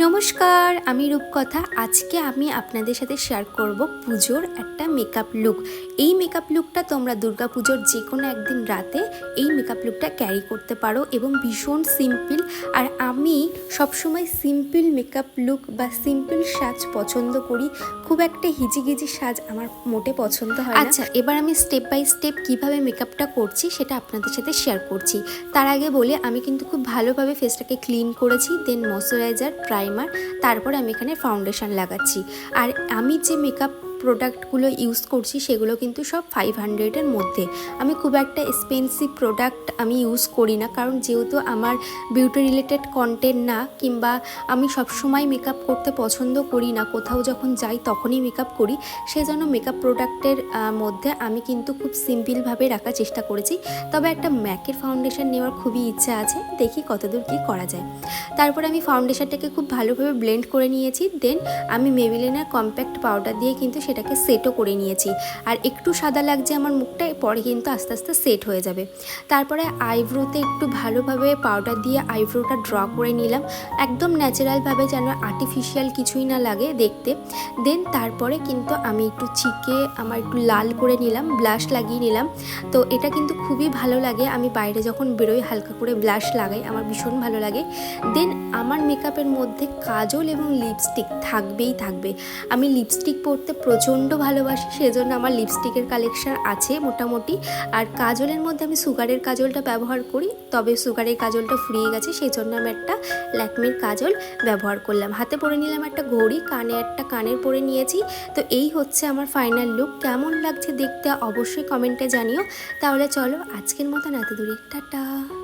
নমস্কার, আমি রূপকথা। আজকে আমি আপনাদের সাথে শেয়ার করব পুজোর একটা মেকআপ লুক এই মেকআপ লুকটা তোমরা দুর্গা পুজোর যে কোনো একদিন রাতে এই মেকআপ লুকটা ক্যারি করতে পারো এবং ভীষণ সিম্পল আর আমি সবসময় সিম্পল মেকআপ লুক বা সিম্পল সাজ পছন্দ করি। খুব একটা হিজিগিজি সাজ আমার মোটে পছন্দ হয় আচ্ছা এবার আমি স্টেপ বাই স্টেপ কীভাবে মেকআপটা করছি সেটা আপনাদের সাথে শেয়ার করছি। তার আগে বলে, আমি কিন্তু খুব ভালোভাবে ফেসটাকে ক্লিন করেছি দেন ময়শ্চারাইজার প্রাইমার তারপর আমি এখানে ফাউন্ডেশন লাগাচ্ছি। আর আমি যে মেকআপ প্রোডাক্টগুলো ইউজ করছি, সেগুলো কিন্তু সব ফাইভ হান্ড্রেডের মধ্যে। আমি খুব একটা এক্সপেন্সিভ প্রোডাক্ট আমি ইউজ করি না, কারণ যেহেতু আমার বিউটি রিলেটেড কন্টেন্ট না, কিংবা আমি সবসময় মেকআপ করতে পছন্দ করি না, কোথাও যখন যাই তখনই মেকআপ করি সেজন্য মেকআপ প্রোডাক্টের মধ্যে আমি কিন্তু খুব সিম্পলভাবে রাখার চেষ্টা করেছি। তবে একটা ম্যাকের ফাউন্ডেশন নেওয়ার খুবই ইচ্ছা আছে, দেখি কতদূর কী করা যায়। তারপর আমি ফাউন্ডেশনটাকে খুব ভালোভাবে ব্লেন্ড করে নিয়েছি দেন আমি মেবিলিনার কম্প্যাক্ট পাউডার দিয়ে কিন্তু সেটাকে সেটও করে নিয়েছি। আর একটু সাদা লাগছে আমার মুখটা, পরে কিন্তু আস্তে আস্তে সেট হয়ে যাবে। তারপরে আইব্রোতে একটু ভালোভাবে পাউডার দিয়ে আইব্রোটা ড্র করে নিলাম। একদম ন্যাচারালভাবে যেন আর্টিফিশিয়াল কিছুই না লাগে দেখতে। দেন তারপরে কিন্তু আমি একটু চিকে আমার একটু লাল করে নিলাম ব্লাশ লাগিয়ে নিলাম। তো এটা কিন্তু খুবই ভালো লাগে। আমি বাইরে যখন বেরোই হালকা করে ব্লাশ লাগাই, আমার ভীষণ ভালো লাগে। দেন আমার মেকআপের মধ্যে কাজল এবং লিপস্টিক থাকবেই থাকবে। আমি লিপস্টিক পরতে প্রচণ্ড ভালোবাসি, সেজন্য আমার লিপস্টিকের কালেকশান আছে মোটামুটি। আর কাজলের মধ্যে আমি সুগারের কাজলটা ব্যবহার করি, তবে সুগারের কাজলটা ফুরিয়ে গেছে সেই জন্য আমি একটা ল্যাকমির কাজল ব্যবহার করলাম। হাতে পরে নিলাম একটা ঘড়ি, কানে একটা কানের পরে নিয়েছি। তো এই হচ্ছে আমার ফাইনাল লুক কেমন লাগছে দেখতে অবশ্যই কমেন্টে জানিও। তাহলে চলো আজকের মতন এত দূরে টাটা।